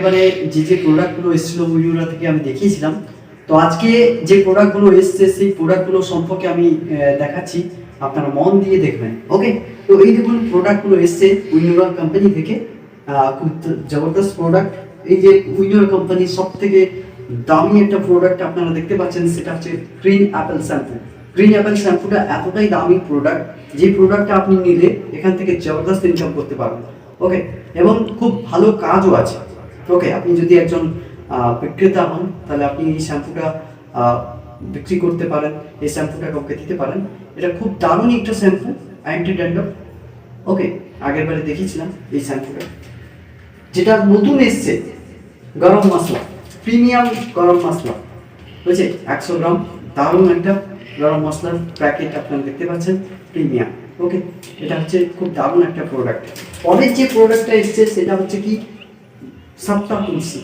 আগেরবারে যে যে প্রোডাক্টগুলো এসেছিল উইউরা থেকে আমি দেখিয়েছিলাম। তো আজকে যে প্রোডাক্টগুলো এসছে, সেই প্রোডাক্টগুলো সম্পর্কে আমি দেখাচ্ছি। আপনারা মন দিয়ে দেখবেন ওকে তো এই দেখুন প্রোডাক্টগুলো এসছে উইনুরা কোম্পানি থেকে। খুব জবরদস্ত প্রোডাক্ট এই যে উইনুরা কোম্পানির সব থেকে দামি একটা প্রোডাক্ট আপনারা দেখতে পাচ্ছেন, সেটা হচ্ছে green apple shampoo green apple শ্যাম্পুটা এতটাই দামি প্রোডাক্ট যে প্রোডাক্টটা আপনি নিলে এখান থেকে জবরদস্ত ইনকাম করতে পারবেন ওকে এবং খুব ভালো কাজও আছে। ওকে আপনি যদি একজন বিক্রেতা হন, তাহলে আপনি এই শ্যাম্পুটা বিক্রি করতে পারেন, এই শ্যাম্পুটা কাউকে দিতে পারেন। এটা খুব দারুণ একটা শ্যাম্পু অ্যান্টি ড্যান্ড্রফ ওকে আগের বারে দেখিয়েছিলাম এই শ্যাম্পুটা। যেটা নতুন এসছে, গরম মশলা প্রিমিয়াম গরম মশলা। বুঝছে? একশো গ্রাম, দারুণ একটা গরম মশলার প্যাকেট আপনারা দেখতে পাচ্ছেন প্রিমিয়াম ওকে এটা হচ্ছে খুব দারুণ একটা প্রোডাক্ট পরের যে প্রোডাক্টটা এসছে, সেটা হচ্ছে কি? সপ্তাহ তুলসী,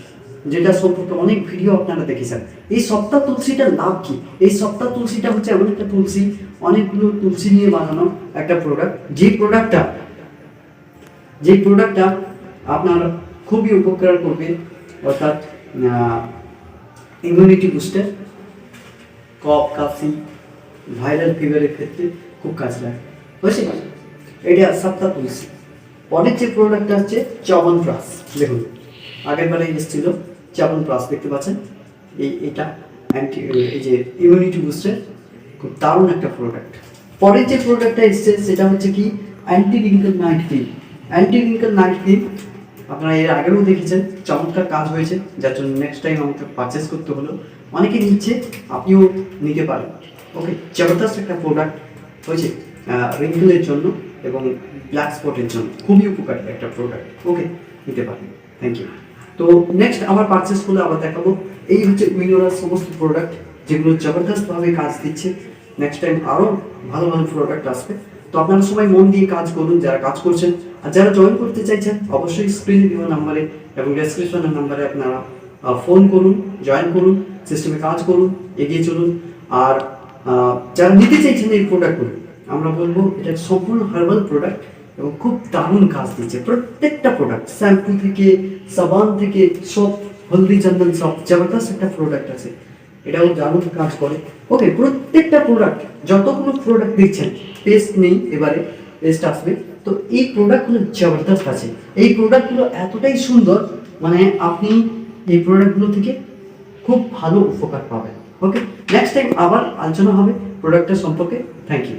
যেটা সম্পর্কে অনেক ভিডিও আপনারা দেখেছেন। এই সপ্তাহ তুলসীটার লাভ কি? এই সপ্তাহ তুলসীটা হচ্ছে এমন একটা তুলসী, অনেকগুলো তুলসী নিয়ে বানানো একটা প্রোডাক্ট যে প্রোডাক্টটা যে প্রোডাক্টটা আপনার খুবই উপকার করবে, অর্থাৎ ইমিউনিটি বুস্টার কফ কাশি ভাইরাল ফিভারের ক্ষেত্রে খুব কাজ লাগে। বুঝতে এটা সপ্তাহ তুলসী। পরের যে প্রোডাক্টটা হচ্ছে চবন প্লাস দেখুন। আগের বেলায় এসেছিল চবন প্লাস দেখতে পাচ্ছেন। এই, এটা অ্যান্টি এই যে ইমিউনিটি বুস্টার খুব দারুণ একটা প্রোডাক্ট পরের যে প্রোডাক্টটা এসছে, সেটা হচ্ছে কি? Anti wrinkle night cream anti wrinkle night cream আপনারা এর আগেও দেখেছেন। চমৎকার কাজ হয়েছে, যার জন্য নেক্সট টাইম আমাকে পারচেস করতে হলো। অনেকে নিচ্ছে, আপনিও নিতে পারেন। ওকে জবরদস্ত একটা প্রোডাক্ট হয়েছে রিঙ্কেলের জন্য এবং ব্ল্যাক স্পটের জন্য। খুবই উপকারী একটা প্রোডাক্ট ওকে নিতে পারেন। থ্যাংক ইউ তো নেক্সট আবার পারচেস করলে আবার দেখাবো। এই হচ্ছে উইনোরার সমস্ত প্রোডাক্ট যেগুলো জবরদস্তভাবে কাজ দিচ্ছে। নেক্সট টাইম আরও ভালো ভালো প্রোডাক্ট আসবে। তো আপনারা সবাই মন দিয়ে কাজ করুন, যারা কাজ করছেন। আর যারা জয়েন করতে চাইছেন, অবশ্যই স্ক্রিনে দেওয়া নাম্বারে এবং ডেসক্রিপশনের নাম্বারে আপনারা ফোন করুন জয়েন করুন সিস্টেমে কাজ করুন, এগিয়ে চলুন। আর যারা নিতে চাইছেন এই প্রোডাক্টগুলো আমরা বলব এটা সম্পূর্ণ হার্বাল প্রোডাক্ট এবং খুব দারুণ কাজ দিচ্ছে প্রত্যেকটা প্রোডাক্ট শ্যাম্পু থেকে, সাবান থেকে, সব হলদি চন্দন সব জবরদস্ত একটা প্রোডাক্ট আছে। এটাও দারুণ কাজ করে। ওকে প্রত্যেকটা প্রোডাক্ট যতগুলো প্রোডাক্ট দিচ্ছেন পেস্ট নেই এবারে পেস্ট আসবে। তো এই প্রোডাক্টগুলো জবরদস্ত আছে। এই প্রোডাক্টগুলো এতটাই সুন্দর মানে আপনি এই প্রোডাক্টগুলো থেকে খুব ভালো উপকার পাবেন। ওকে নেক্সট টাইম আবার আলোচনা হবে প্রোডাক্টের সম্পর্কে। Thank you